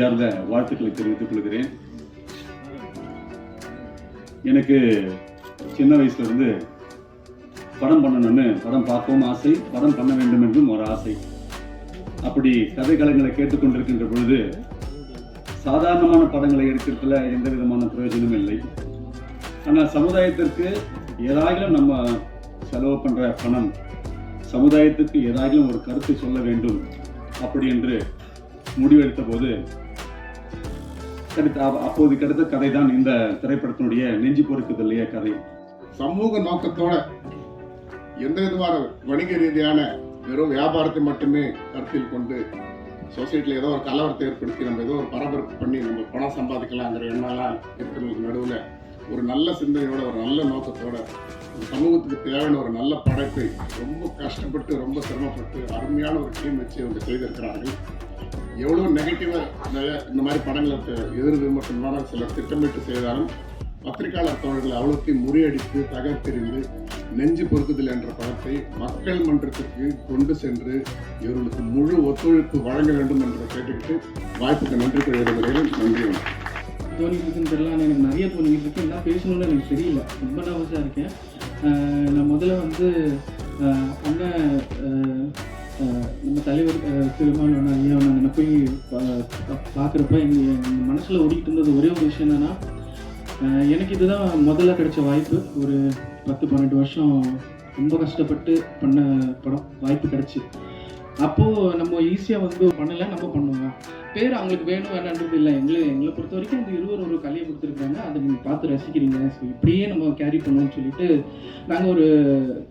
நெஞ்சார்ந்த வாழ்த்துக்களை தெரிவித்துக் கொள்கிறேன். எனக்கு சின்ன வயசுல இருந்து படம் பண்ணணும்னு படம் பார்க்கவும் ஆசை படம் பண்ண வேண்டும் என்றும் ஒரு ஆசை. அப்படி கதை கலைஞரை கேட்டுக்கொண்டிருக்கின்ற பொழுது சாதாரணமான படங்களை எடுக்கிறதுல எந்த விதமான பிரயோஜனமும் இல்லை. ஆனால் சமுதாயத்திற்கு ஏதாயிலும் நம்ம செலவு பண்ணுற பணம் சமுதாயத்துக்கு ஏதாயிலும் ஒரு கருத்தை சொல்ல வேண்டும் அப்படி என்று முடிவெடுத்த போது கிடைத்த அப்போது கிடைத்த கதை தான் இந்த திரைப்படத்தினுடைய நெஞ்சு பொறுக்குதல்லைய கதை. சமூக நோக்கத்தோட எந்த விதமான வணிக ரீதியான வெறும் வியாபாரத்தை மட்டுமே கருத்தில் கொண்டு சொசைட்டியில் ஏதோ ஒரு கலவரத்தை ஏற்படுத்தி நம்ம ஏதோ ஒரு பரபரப்பு பண்ணி நம்ம பணம் சம்பாதிக்கலாங்கிற எண்ணெல்லாம் இருக்கிறவங்களுக்கு நடுவில் ஒரு நல்ல சிந்தனையோட ஒரு நல்ல நோக்கத்தோட சமூகத்துக்கு தேவையான ஒரு நல்ல படைப்பை ரொம்ப கஷ்டப்பட்டு ரொம்ப சிரமப்பட்டு அருமையான ஒரு டீம் வச்சு அவங்க செய்திருக்கிறார்கள். எவ்வளோ நெகட்டிவாக இந்த மாதிரி படங்களுக்கு எதிர் விமர்சனமான சில திட்டமிட்டு செய்தாலும் பத்திரிகையாளர் தோழர்கள் அவ்வளோத்தையும் முறியடித்து தகர்த்தெறிந்து நெஞ்சு பொறுக்குதல் என்ற படத்தை மக்கள் மன்றத்திற்கு கொண்டு சென்று இவர்களுக்கு முழு ஒத்துழைப்பு வழங்க வேண்டும் என்று கேட்டுக்கிட்டு வாய்ப்புக்கு நன்றி கூறி நன்றி வணக்கம். தோணிட்டு இருக்குன்னு தெரியல ஆனால் எனக்கு நிறைய தோணிக்கிட்டு இருக்கு. என்ன பேசணும்னு எனக்கு தெரியல. ரொம்ப நர்வஸாக இருக்கேன். நான் முதல்ல வந்து அண்ணன் நம்ம தலைவர் திருமணம் திருமாவளவன் ஐயா நான் போய் பார்க்குறப்ப எங்கள் எங்கள் மனசில் ஓடிக்கிட்டு இருந்தது ஒரே ஒரு விஷயம் என்னன்னா எனக்கு இதுதான் முதல்ல கிடைச்ச வாய்ப்பு. ஒரு பத்து பன்னெண்டு வருஷம் ரொம்ப கஷ்டப்பட்டு பண்ண படம். வாய்ப்பு கிடைச்சி. அப்போது நம்ம ஈஸியாக வந்து பண்ணலை நம்ம பண்ணுவோம். பேர் அவங்களுக்கு வேணும் வேணான்றது இல்லை. எங்களை எங்களை பொறுத்த வரைக்கும் இந்த இருவர் ஒரு கலையை கொடுத்துருக்காங்க அதை நீங்கள் பார்த்து ரசிக்கிறீங்க. ஸோ இப்படியே நம்ம கேரி பண்ணோம்னு சொல்லிட்டு நாங்கள் ஒரு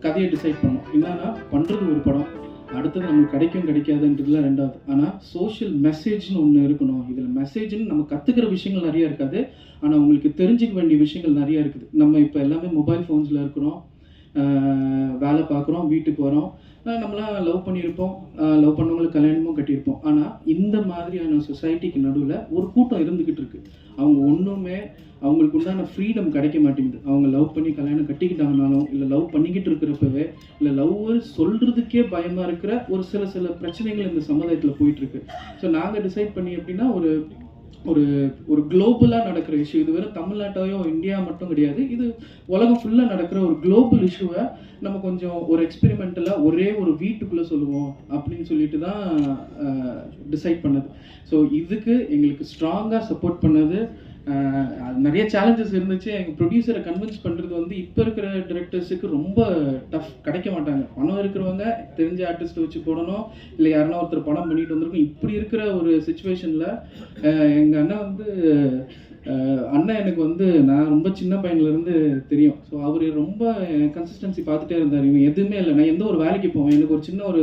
கதையை டிசைட் பண்ணோம். என்னன்னா பண்ணுறது ஒரு படம் அடுத்தது நமக்கு கிடைக்கும் கிடைக்காதுன்றதுல ரெண்டாவது. ஆனால் சோஷியல் மெசேஜ்னு ஒன்று இருக்கணும். இதில் மெசேஜ்னு நம்ம கற்றுக்கிற விஷயங்கள் நிறைய இருக்காது. ஆனால் உங்களுக்கு தெரிஞ்சுக்க வேண்டிய விஷயங்கள் நிறைய இருக்குது. நம்ம இப்போ எல்லாமே மொபைல் ஃபோன்ஸில் இருக்கிறோம். வேலை பார்க்குறோம் வீட்டுக்கு வரோம். நம்மளாம் லவ் பண்ணியிருப்போம். லவ் பண்ணவங்களுக்கு கல்யாணமும் கட்டியிருப்போம். ஆனால் இந்த மாதிரியான சொசைட்டிக்கு நடுவில் ஒரு கூட்டம் இருந்துக்கிட்டு இருக்கு. அவங்க ஒன்றுமே அவங்களுக்கு உண்டான ஃப்ரீடம் கிடைக்க மாட்டேங்குது. அவங்க லவ் பண்ணி கல்யாணம் கட்டிக்கிட்டாங்கனாலும் இல்லை லவ் பண்ணிக்கிட்டு இருக்கிறப்பவே இல்லை லவ் சொல்கிறதுக்கே பயமாக இருக்கிற ஒரு சில சில பிரச்சனைகள் இந்த சமுதாயத்தில் போயிட்டுருக்கு ஸோ நாங்கள் டிசைட் பண்ணி எப்படின்னா ஒரு ஒரு ஒரு குளோபலாக நடக்கிற இஷ்யூ இது வெறும் தமிழ்நாட்டையோ இந்தியா மட்டும் கிடையாது. இது உலகம் ஃபுல்லாக நடக்கிற ஒரு குளோபல் இஷ்யூவை நம்ம கொஞ்சம் ஒரு எக்ஸ்பெரிமெண்டலாக ஒரே ஒரு வீட்டுக்குள்ளே சொல்லுவோம் அப்படின்னு சொல்லிட்டு தான் டிசைட் பண்ணது. ஸோ இதுக்கு எங்களுக்கு ஸ்ட்ராங்காக சப்போர்ட் பண்ணது அது நிறைய சேலஞ்சஸ் இருந்துச்சு. எங்கள் ப்ரொடியூசரை கன்வின்ஸ் பண்ணுறது வந்து இப்போ இருக்கிற டிரெக்டர்ஸுக்கு ரொம்ப டஃப் கிடைக்க மாட்டாங்க. பணம் இருக்கிறவங்க தெரிஞ்ச ஆர்டிஸ்ட்டை வச்சு போடணும். இல்லை யாருன்னா ஒருத்தர் படம் பண்ணிட்டு வந்திருக்கோம். இப்படி இருக்கிற ஒரு சுச்சுவேஷனில் எங்கள் அண்ணன் வந்து அண்ணன் எனக்கு வந்து நான் ரொம்ப சின்ன பையன்லேருந்து தெரியும். ஸோ அவர் ரொம்ப கன்சிஸ்டன்சி பார்த்துட்டே இருந்தார். இவன் எதுவுமே இல்லை. நான் எந்த ஒரு வேலைக்கு போவேன். எனக்கு ஒரு சின்ன ஒரு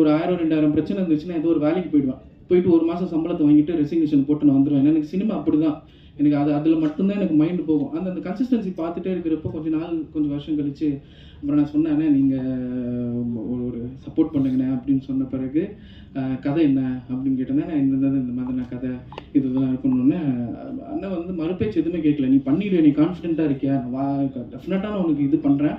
ஒரு ஆயிரம் ரெண்டாயிரம் பிரச்சனை இருந்துச்சுன்னா ஏதோ ஒரு வேலைக்கு போயிடுவேன். போயிட்டு ஒரு மாதம் சம்பளத்தை வாங்கிட்டு ரெசிக்னேஷன் போட்டு நான் வந்துடுவேன் எனக்கு சினிமா அப்படி தான் எனக்கு அது அதில் மட்டும்தான் எனக்கு மைண்டு போகும். அந்த அந்த கன்சிஸ்டன்சி பார்த்துட்டே இருக்கிறப்போ கொஞ்சம் நாள் கொஞ்சம் வருஷம் கழிச்சு அப்புறம் நான் சொன்னேன் "அண்ணே, நீங்கள் ஒரு சப்போர்ட் பண்ணுங்கண்ணே அப்படின்னு சொன்ன பிறகு கதை என்ன அப்படின்னு கேட்டேன்னா நான் இந்த இந்த- மாதிரி நான் கதை இது இதெல்லாம் இருக்கணும்னு அண்ணன் வந்து மறுபேச்சு எதுவுமே கேட்கல. நீ பண்ணிடு நீ கான்ஃபிடென்ட்டாக இருக்கியா? வா டெஃபினட்டாக நான் உனக்கு இது பண்ணுறேன்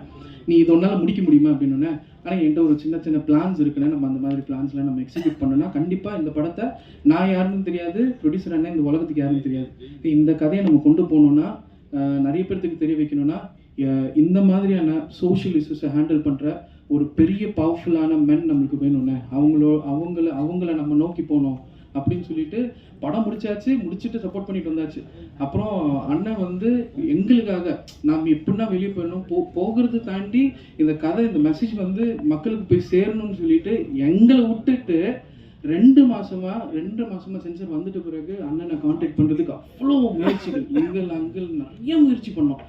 நீ இது ஒன்றால் முடிக்க முடியுமா அப்படின்னு ஆனால் என்கிட்ட ஒரு சின்ன சின்ன பிளான்ஸ் இருக்குண்ணே. நம்ம அந்த மாதிரி பிளான்ஸ்லாம் நம்ம எக்ஸிக்யூட் பண்ணோம்னா கண்டிப்பாக இந்த படத்தை நான் யாருன்னு தெரியாது ப்ரொடியூசர் அண்ணன் இந்த உலகத்துக்கு யாருன்னு தெரியாது. இந்த கதையை நம்ம கொண்டு போகணுன்னா நிறைய பேர்த்துக்கு தெரிய வைக்கணும்னா இந்த மாதிரியான சோஷியல் இஷ்யூஸை ஹேண்டில் பண்ணுற ஒரு பெரிய பவர்ஃபுல்லான மென் நம்மளுக்கு வேணும்ண்ணே அவங்களோ அவங்கள அவங்கள நம்ம நோக்கி போகணும் அப்படின்னு சொல்லிட்டு படம் முடிச்சாச்சு முடிச்சுட்டு சப்போர்ட் பண்ணிட்டு வந்தாச்சு. அப்புறம் அண்ணன் வந்து எங்களுக்காக நாம் எப்படின்னா வெளியே போயிடணும். போ போகிறது தாண்டி இந்த கதை இந்த மெசேஜ் வந்து மக்களுக்கு போய் சேரணும்னு சொல்லிட்டு எங்களை விட்டுட்டு ரெண்டு மாசமா ரெண்டு மாசமா சென்சர் வந்துட்டு பிறகு அண்ணனை காண்டாக்ட் பண்றதுக்கு அவ்வளோ முயற்சிகள் எங்கள் அங்கல் நிறைய முயற்சி பண்ணோம்.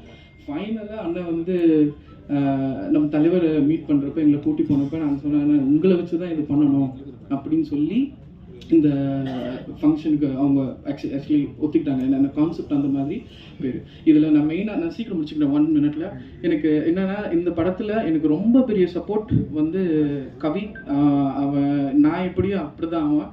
ஃபைனலாக அண்ணன் வந்து நம்ம தலைவரை மீட் பண்ணுறப்ப எங்களை கூட்டி போனப்ப நான் சொன்னேன் உங்களை வச்சு தான் இது பண்ணணும் அப்படின்னு சொல்லி இந்த ஃபங்க்ஷனுக்கு அவங்க ஆக்சுவலி ஒத்துக்கிட்டாங்க. என்னென்ன கான்செப்ட் அந்த மாதிரி பேர். இதில் நான் மெயினாக நான் சீக்கிரம் முடிச்சுக்கிறேன். ஒன் மினிட்ல எனக்கு என்னன்னா இந்த படத்தில் எனக்கு ரொம்ப பெரிய சப்போர்ட் வந்து கவி. அவன் நான் எப்படியோ அப்படி தான் அவன்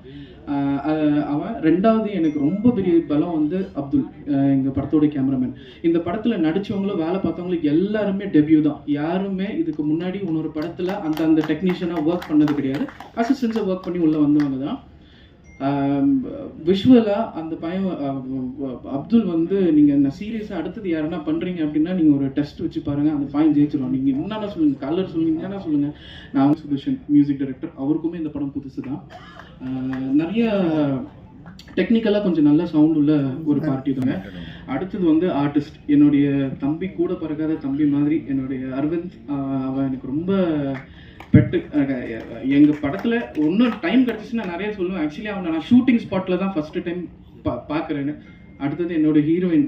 அவன். ரெண்டாவது எனக்கு ரொம்ப பெரிய பலம் வந்து அப்துல் எங்கள் படத்தோட கேமராமேன் இந்த படத்தில் நடித்தவங்களும் வேலை பார்த்தவங்களுக்கு எல்லாருமே டெபியூ தான். யாருமே இதுக்கு முன்னாடி இன்னொரு படத்தில் அந்த அந்த டெக்னீஷியனாக ஒர்க் பண்ணது கிடையாது. அசிஸ்டன்ஸை ஒர்க் பண்ணி உள்ளே வந்தவங்க தான். விஷுவலாக அந்த பையன் அப்துல் வந்து நீங்கள் அந்த சீரியஸாக அடுத்தது யாருன்னா பண்ணுறீங்க அப்படின்னா நீங்கள் ஒரு டெஸ்ட் வச்சு பாருங்கள் அந்த பையன் ஜெயிச்சிடும் நீங்கள் என்னென்ன சொல்லுங்கள் கலர் சொல்லுங்கள் என்னென்ன சொல்லுங்கள் நான் வந்து சுதர்ஷன் மியூசிக் டைரக்டர் அவருக்குமே இந்த படம் புதுசு தான் நிறைய டெக்னிக்கலாக கொஞ்சம் நல்ல சவுண்ட் உள்ள ஒரு பார்ட்டி தாங்க. அடுத்தது வந்து ஆர்டிஸ்ட் என்னுடைய தம்பி கூட பிறக்காத தம்பி மாதிரி என்னுடைய அரவிந்த் அவன் எனக்கு ரொம்ப பெட்டு எங்கள் படத்தில் இன்னும் டைம் கிடச்சிச்சுன்னா நிறைய சொல்லுவேன். ஆக்சுவலி அவனை நான் ஷூட்டிங் ஸ்பாட்டில் தான் ஃபஸ்ட்டு டைம் பா பார்க்குறேன்னு. அடுத்தது என்னோட ஹீரோயின்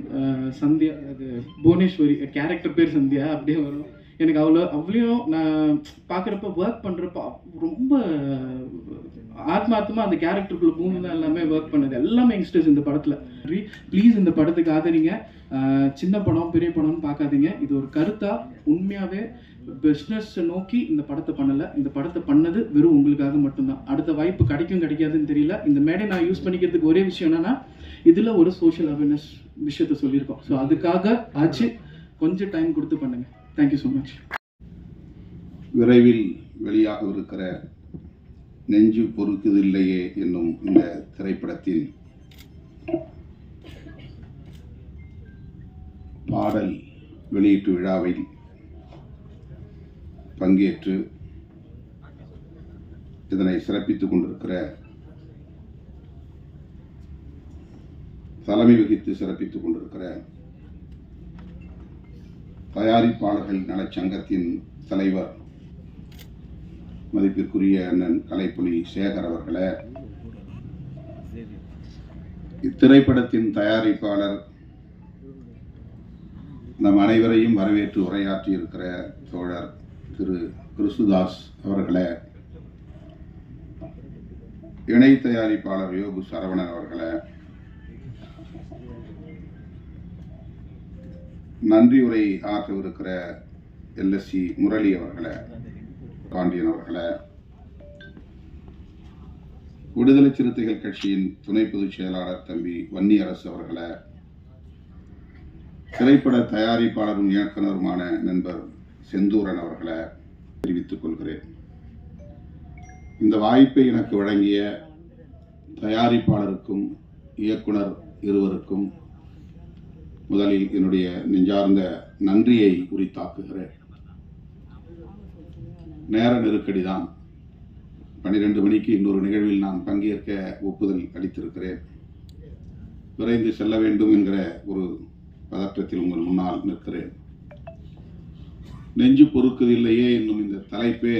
சந்தியா அது புவனேஸ்வரி கேரக்டர் பேர் சந்தியா அப்படியே வரும். எனக்கு அவ்வளோ அவ்வளையும் நான் பார்க்குறப்ப ஒர்க் பண்ணுறப்ப ரொம்ப ஆத்மார்த்தமாக அந்த கேரக்டருக்குள்ள பூமி தான் எல்லாமே ஒர்க் பண்ணது. எல்லாமே யங்ஸ்டர்ஸ் இந்த படத்தில். ப்ளீஸ் இந்த படத்துக்கு ஆதரிங்க. சின்ன படம் பெரிய படம்னு பார்க்காதீங்க. இது ஒரு கருத்தாக உண்மையாகவே பிஸ்னஸை நோக்கி இந்த படத்தை பண்ணலை. இந்த படத்தை பண்ணது வெறும் உங்களுக்காக மட்டும்தான். அடுத்த வாய்ப்பு கிடைக்கும் கிடைக்காதுன்னு தெரியல. இந்த மேடை நான் யூஸ் பண்ணிக்கிறதுக்கு ஒரே விஷயம் என்னன்னா இதில் ஒரு சோஷியல் அவேர்னஸ் விஷயத்த சொல்லியிருக்கோம். ஸோ அதுக்காக ஆச்சு. கொஞ்சம் டைம் கொடுத்து பண்ணுங்க. தேங்க்யூ ஸோ மச் விரைவில் வெளியாக இருக்கிற நெஞ்சு பொறுக்குதில்லையே என்னும் இந்த திரைப்படத்தின் பாடல் வெளியீட்டு விழாவில் பங்கேற்று இதனை சிறப்பித்துக் கொண்டிருக்கிற தலைமை வகித்து சிறப்பித்துக் கொண்டிருக்கிற தயாரிப்பாளர்கள் நலச்சங்கத்தின் தலைவர் மதிப்பிற்குரிய அண்ணன் கலைப்புலி சேகர் அவர்களே. இத்திரைப்படத்தின் தயாரிப்பாளர் நம் அனைவரையும் வரவேற்று உரையாற்றி இருக்கிற தோழர் திரு கிறிஸ்துதாஸ் அவர்களை இணை தயாரிப்பாளர் யோகு சரவணன் அவர்களை நன்றி உரை ஆற்றவிருக்கிற எல்எஸ்சி முரளி அவர்களை பாண்டியன் அவர்களை விடுதலை சிறுத்தைகள் கட்சியின் துணை பொதுச் செயலாளர் தம்பி வன்னியரசு அவர்களை திரைப்பட தயாரிப்பாளரும் இயக்குனருமான நண்பர் செந்தூரன் அவர்களை தெரிவித்துக் கொள்கிறேன். இந்த வாய்ப்பை எனக்கு வழங்கிய தயாரிப்பாளருக்கும் இயக்குனர் இருவருக்கும் முதலில் என்னுடைய நெஞ்சார்ந்த நன்றியை உரித்தாக்குகிறேன். நேர நெருக்கடிதான். பன்னிரண்டு மணிக்கு இன்னொரு நிகழ்வில் நான் பங்கேற்க ஒப்புதல் அளித்திருக்கிறேன். விரைந்து செல்ல வேண்டும் என்கிற ஒரு பதற்றத்தில் உங்கள் முன்னால் நிற்கிறேன். நெஞ்சு பொறுக்குதில்லையே என்னும் இந்த தலைப்பே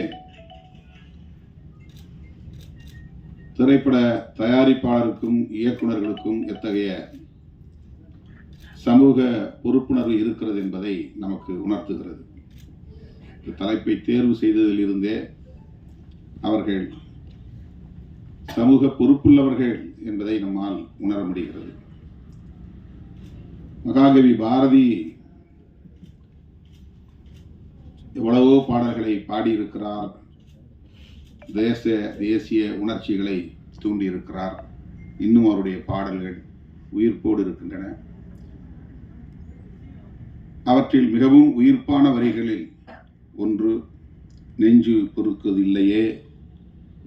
திரைப்பட தயாரிப்பாளருக்கும் இயக்குனர்களுக்கும் எத்தகைய சமூக பொறுப்புணர்வு இருக்கிறது என்பதை நமக்கு உணர்த்துகிறது. இந்த தலைப்பை தேர்வு செய்ததில் இருந்தே அவர்கள் சமூக பொறுப்புள்ளவர்கள் என்பதை நம்மால் உணர முடிகிறது. மகாகவி பாரதி எவ்வளவோ பாடல்களை பாடியிருக்கிறார். தேச தேசிய உணர்ச்சிகளை தூண்டியிருக்கிறார். இன்னும் அவருடைய பாடல்கள் உயிர்ப்போடு இருக்கின்றன. அவற்றில் மிகவும் உயிர்ப்பான வரிகளில் ஒன்று நெஞ்சு பொறுக்குவதில்லையே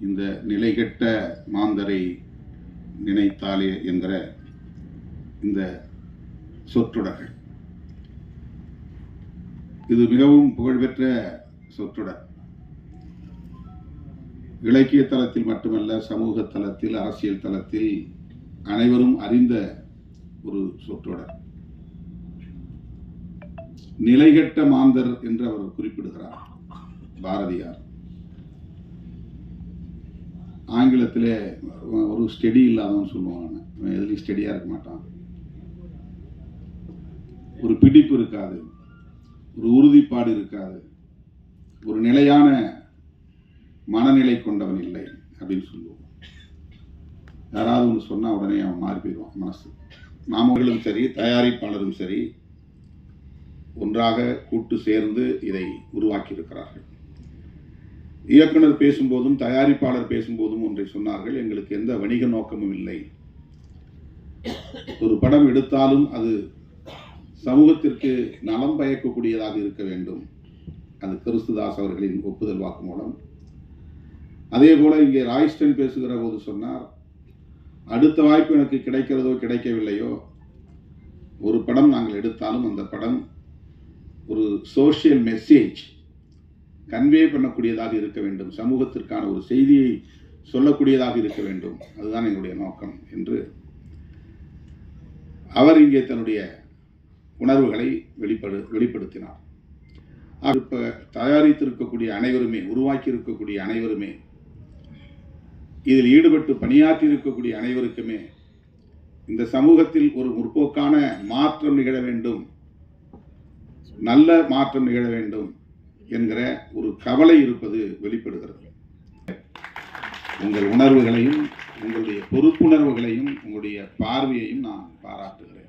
இந்த நிலைகெட்ட மாந்தரை நினைத்தாலே என்கிற இந்த சொற்றொடர்கள். இது மிகவும் புகழ்பெற்ற சொற்றொடர். இலக்கிய தளத்தில் மட்டுமல்ல சமூக தளத்தில் அரசியல் தளத்தில் அனைவரும் அறிந்த ஒரு சொற்றொடர். நிலைகெட்ட மாந்தர் என்று அவர் குறிப்பிடுகிறார் பாரதியார். ஆங்கிலத்தில் ஒரு ஸ்டெடி இல்லாதவன் சொல்லுவாங்க எதுலேயும் ஸ்டெடியாக இருக்க மாட்டான். ஒரு பிடிப்பு இருக்காது. ஒரு உறுதிப்பாடு இருக்காது. ஒரு நிலையான மனநிலை கொண்டவன் இல்லை அப்படின்னு சொல்லுவோம். யாராவது ஒன்று சொன்னால் உடனே அவன் மாறி போயிடுவான் மனசு. நாமகளும் சரி தயாரிப்பாளரும் சரி ஒன்றாக கூட்டு சேர்ந்து இதை உருவாக்கியிருக்கிறார்கள். இயக்குனர் பேசும்போதும் தயாரிப்பாளர் பேசும்போதும் ஒன்றை சொன்னார்கள் எங்களுக்கு எந்த வணிக நோக்கமும் இல்லை. ஒரு படம் எடுத்தாலும் அது சமூகத்திற்கு நலம் பயக்கக்கூடியதாக இருக்க வேண்டும். அது கிறிஸ்துதாஸ் அவர்களின் ஒப்புதல் வாக்குமூலம் அதே போல இங்கே ராய்ஸ்டன் பேசுகிற போது சொன்னார் அடுத்த வாய்ப்பு எனக்கு கிடைக்கிறதோ கிடைக்கவில்லையோ ஒரு படம் நாங்கள் எடுத்தாலும் அந்த படம் ஒரு சோஷியல் மெசேஜ் கன்வே பண்ணக்கூடியதாக இருக்க வேண்டும். சமூகத்திற்கான ஒரு செய்தியை சொல்லக்கூடியதாக இருக்க வேண்டும். அதுதான் எங்களுடைய நோக்கம் என்று அவர் இங்கே தன்னுடைய உணர்வுகளை வெளிப்படு வெளிப்படுத்தினார். இப்போ தயாரித்திருக்கக்கூடிய அனைவருமே உருவாக்கி இருக்கக்கூடிய அனைவருமே இதில் ஈடுபட்டு பணியாற்றி இருக்கக்கூடிய அனைவருக்குமே இந்த சமூகத்தில் ஒரு முற்போக்கான மாற்றம் நிகழ வேண்டும் நல்ல மாற்றம் நிகழ வேண்டும் என்கிற ஒரு கவலை இருப்பது வெளிப்படுகிறது. உங்கள் உணர்வுகளையும் உங்களுடைய பொறுப்புணர்வுகளையும் உங்களுடைய பார்வையையும் நான் பாராட்டுகிறேன்.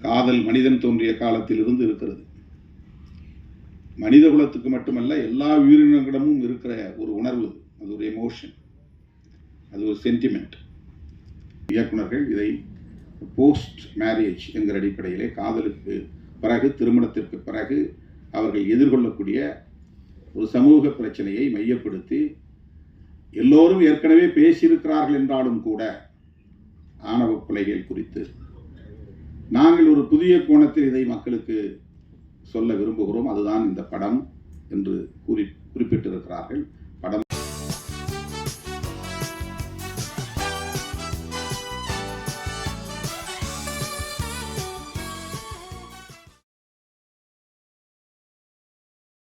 காதல் மனிதன் தோன்றிய காலத்தில் இருந்து இருக்கிறது. மனித குலத்துக்கு மட்டுமல்ல எல்லா உயிரினங்களிடமும் இருக்கிற ஒரு உணர்வு அது ஒரு எமோஷன் அது ஒரு சென்டிமெண்ட் இயக்குனர்கள் இதை போஸ்ட் மேரேஜ் என்கிற அடிப்படையிலே காதலுக்கு பிறகு திருமணத்திற்கு பிறகு அவர்கள் எதிர்கொள்ளக்கூடிய ஒரு சமூக பிரச்சனையை மையப்படுத்தி எல்லோரும் ஏற்கனவே பேசியிருக்கிறார்கள் என்றாலும் கூட ஆணவ கொலைகள் குறித்து நாங்கள் ஒரு புதிய கோணத்தில் இதை மக்களுக்கு சொல்ல விரும்புகிறோம். அதுதான் இந்த படம் என்று கூறி குறிப்பிட்டிருக்கிறார்கள்.